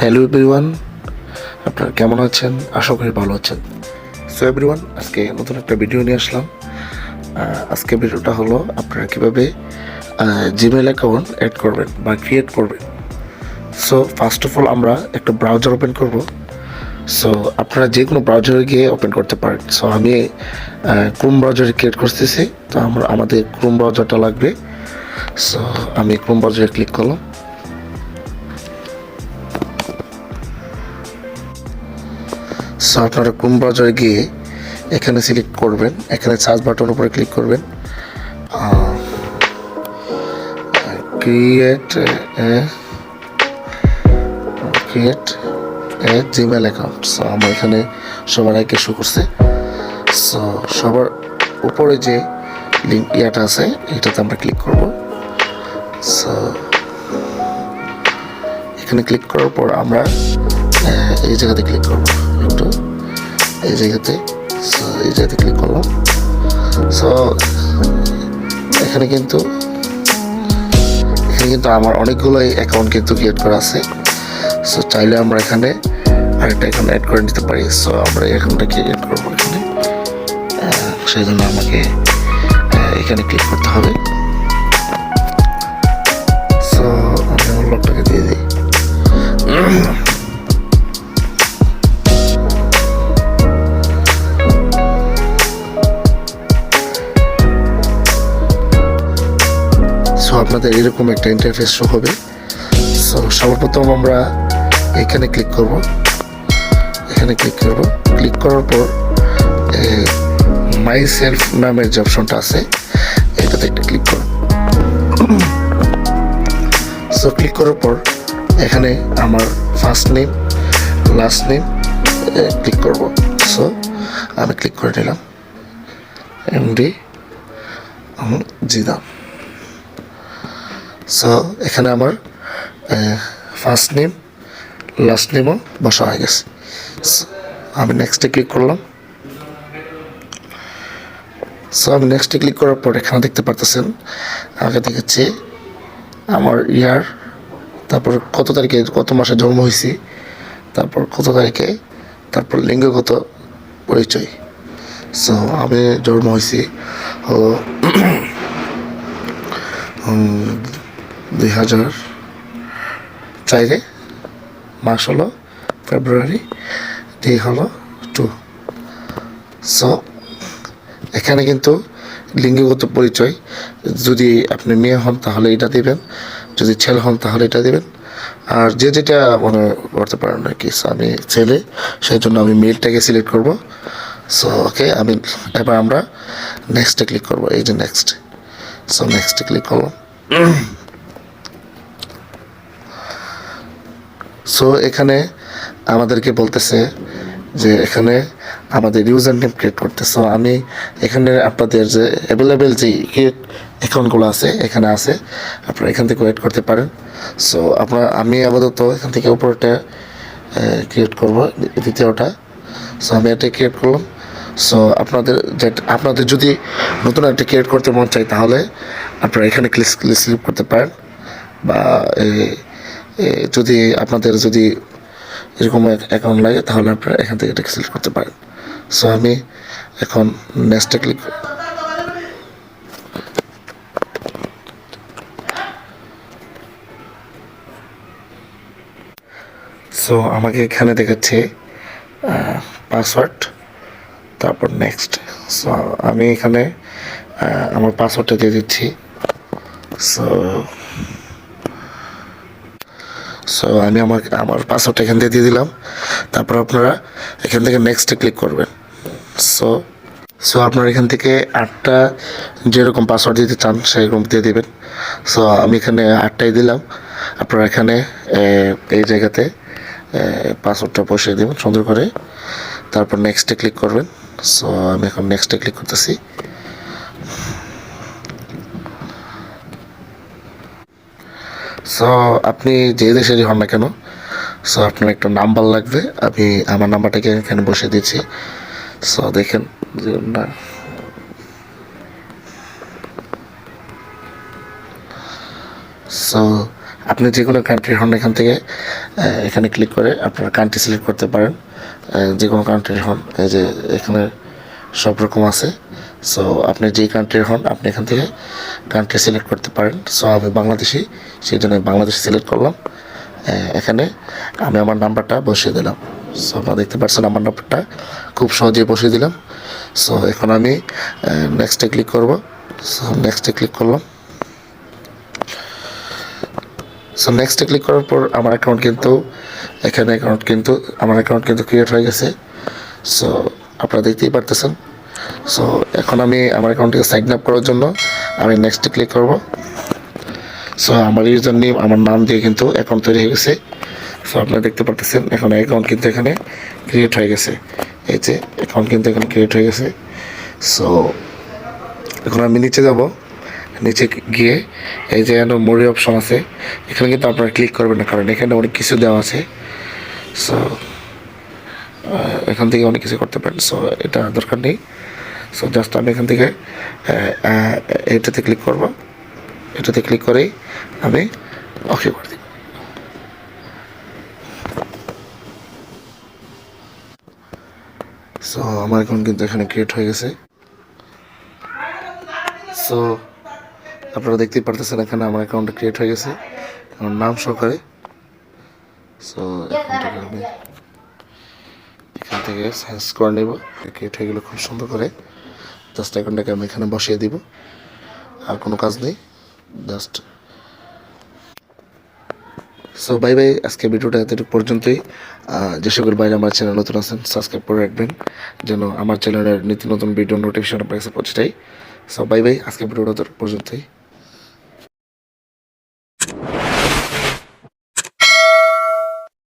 Hello everyone আপনারা কেমন আছেন? আশা করি ভালো আছেন। সো এভরিওয়ান আজকে নতুন একটা ভিডিও নিয়ে আসলাম। আজকে ভিডিওটা হলো আপনারা কীভাবে জিমেল অ্যাকাউন্ট অ্যাড করবেন বা ক্রিয়েট করবেন। সো ফার্স্ট অফ অল আমরা একটা ব্রাউজার ওপেন করব। সো আপনারা যে কোনো ব্রাউজারে গিয়ে ওপেন করতে পারেন। সো আমি ক্রোম ব্রাউজারে ক্রিয়েট করতেছি। তো আমরা, আমাদের ক্রোম ব্রাউজারটা লাগবে। সো আমি ক্রোম ব্রাউজারে ক্লিক করলাম। সো আপনারা ক্রোম ব্রাউজারে গিয়ে এখানে সিলেক্ট করবেন। এখানে সার্চ বাটনের উপরে ক্লিক করবেন। Create create a Gmail account so আমার এখানে সবার আগে শো করছে। সো সবার উপরে যে লিঙ্ক ইয়াটা আছে, এটাতে আমরা ক্লিক করব। সো এখানে ক্লিক করার পর আমরা এই জায়গাতে ক্লিক করব। একটু। এই জায়গাতে। So, এই জায়গাতে ক্লিক করলাম। সো এখানে কিন্তু এখানে কিন্তু আমার অনেকগুলোই অ্যাকাউন্ট কিন্তু ক্রিয়েট করা আছে। সো চাইলে আমরা এখানে আরেকটা অ্যাকাউন্ট অ্যাড করে নিতে পারি। সো আমরা অ্যাকাউন্টটা ক্রিয়েট করব এখানে। সেই জন্য আমাকে এখানে ক্লিক করতে হবে। সো আমি আমার লকটাকে দিয়ে দিই। আপনাদের এরকম একটা ইন্টারফেস শো হবে। সো সর্বপ্রথম আমরা এখানে ক্লিক করব। এখানে ক্লিক করব। ক্লিক করার পর মাই সেলফ নামের যে অপশনটা আছে, এটাতে একটা ক্লিক করব। সো ক্লিক করার পর, এখানে আমার first name last name click করব। সো আমি ক্লিক করে নিলাম। এমডি জিদাম সো এখানে আমার ফার্স্ট নেম লাস্ট নেমও বসা হয়ে গেছে। আমি নেক্সটে ক্লিক করলাম। সো আমি নেক্সটে ক্লিক করার পর এখানে দেখতে পারতেছেন, আগে দেখেছি আমার ইয়ার তারপর কত তারিখে, কত মাসে জন্ম হয়েছি, তারপর কত তারিখে, তারপর লিঙ্গগত পরিচয়। সো আমি জন্ম হয়েছি হলো দুই হাজার চারে মাস হলো, ফেব্রুয়ারি ডে হলো টু। সো এখানে কিন্তু লিঙ্গগত পরিচয়, যদি আপনি মেয়ে হন তাহলে এটা দিবেন, যদি ছেলে হন তাহলে এটা দিবেন। আর যে যেটা মনে করতে পারেন আর কি আমি ছেলে সেই জন্য আমি মেলটাকে সিলেক্ট করব। সো ওকে আমি, এবার আমরা নেক্সটে ক্লিক করব, এই যে নেক্সট সো নেক্সটে ক্লিক করলাম। সো এখানে আমাদেরকে বলতেছে যে এখানে আমাদের ইউজার নেম ক্রিয়েট করতে সো আমি এখানে আপনাদের যে অ্যাভেলেবেল যে ক্রিয়েট অ্যাকাউন্টগুলো আছে, এখানে আছে। আপনারা এখান থেকে ওয়েট করতে পারেন। সো আপনার আমি আপাতত এখান থেকে উপরটা ক্রিয়েট করব, দ্বিতীয়টা। সো আমি এটা ক্রিয়েট করলাম। সো আপনাদের আপনাদের যদি নতুন একটা ক্রিয়েট করতে মন চাই তাহলে আপনারা এখানে ক্লিক স্লিপ করতে পারেন। বা যদি আপনাদের যদি এরকম অ্যাকাউন্ট লাগে, তাহলে আপনারা এখান থেকে এটা সিলেক্ট করতে পারেন। সো আমি এখন নেক্সটে ক্লিক সো আমাকে এখানে দেখাচ্ছে পাসওয়ার্ড তারপর নেক্সট সো আমি এখানে আমার পাসওয়ার্ডটা দিয়ে দিচ্ছি। সো সো আমি আমার আমার পাসওয়ার্ডটা এখান থেকে দিয়ে দিলাম। তারপর আপনারা এখান থেকে নেক্সটে ক্লিক করবেন। সো সো আপনারা এখান থেকে আটটা যেরকম পাসওয়ার্ড দিতে চান, সেরকম দিয়ে দেবেন। সো আমি এখানে আটটাই দিলাম। আপনারা এখানে এই জায়গাতে পাসওয়ার্ডটা বসিয়ে দেবেন সুন্দর করে। তারপর নেক্সটে ক্লিক করবেন। সো আমি এখন নেক্সটে ক্লিক করতেছি। সো আপনি যে দেশেরই হন না কেন সো আপনার একটা নাম্বার লাগবে। আমি আমার নাম্বারটাকে এখানে বসে দিচ্ছি। সো দেখেন না। সো আপনি যে কোনো কান্ট্রি হন এখান থেকে এখানে ক্লিক করে আপনারা কান্ট্রি সিলেক্ট করতে পারেন। যে কোনো কান্ট্রির হন, এই যে এখানে সব রকম আছে। সো আপনি যেই কান্ট্রির হন, আপনি এখান থেকে কান্ট্রি সিলেক্ট করতে পারেন। সো আমি বাংলাদেশি সেই জন্য বাংলাদেশ সিলেক্ট করলাম। এখানে আমি আমার নাম্বারটা বসিয়ে দিলাম। সো আপনারা দেখতে পাচ্ছেন আমার নাম্বারটা খুব সহজেই বসিয়ে দিলাম। সো এখন আমি নেক্সটে ক্লিক করব। সো নেক্সটে ক্লিক করলাম। সো নেক্সটে ক্লিক করার পর আমার অ্যাকাউন্ট কিন্তু, এখানে অ্যাকাউন্ট কিন্তু, আমার অ্যাকাউন্ট কিন্তু ক্রিয়েট হয়ে গেছে। সো আপনারা দেখতেই পারতেছেন। সো এখন আমি আমার অ্যাকাউন্টকে সাইন আপ করার জন্য আমি নেক্সটে ক্লিক করব। সো আমার ইউজার নেম আমার নাম দিয়ে কিন্তু অ্যাকাউন্ট তৈরি হয়ে গেছে। সো আপনারা দেখতে পারতেছেন, এখন অ্যাকাউন্ট কিন্তু এখানে ক্রিয়েট হয়ে গেছে। এই যে অ্যাকাউন্ট কিন্তু এখানে ক্রিয়েট হয়ে গেছে। সো এখন আমি নিচে যাব। নিচে গিয়ে এই যে এখানে মোড়ে অপশন আছে। এখানে কিন্তু আপনারা ক্লিক করবেন না, কারণ এখানে অনেক কিছু দেওয়া আছে। সো এখান থেকে অনেক কিছু করতে পারেন। সো এটা দরকার নেই। সো জাস্ট আমি এখান থেকে এটাতে ক্লিক করব। এটাতে ক্লিক করেই আমি ওকে করে দিই। সো আমার এখন কিন্তু এখানে ক্রিয়েট হয়ে গেছে। সো আপনারা দেখতেই পারতেছেন এখানে আমার অ্যাকাউন্ট ক্রিয়েট হয়ে গেছে। আমার নাম সহকারে। সো আমি এখান থেকে সার্চ করে নেব। ক্রিয়েট এগুলো খুব সুন্দর করে জাস্ট অ্যাকাউন্টটাকে আমি এখানে বসিয়ে দিব। আর কোনো কাজ নেই, জাস্ট। সো বাই বাই আজকে ভিডিওটা এতটুকু পর্যন্তই। যে সকল বাইরে আমার চ্যানেল নতুন আছেন সাবস্ক্রাইব করে রাখবেন, যেন আমার চ্যানেলের নিত্য নতুন ভিডিও নোটিফিকেশন আপনার কাছে পৌঁছে যায়। সো বাই বাই আজকে ভিডিওটা পর্যন্তই।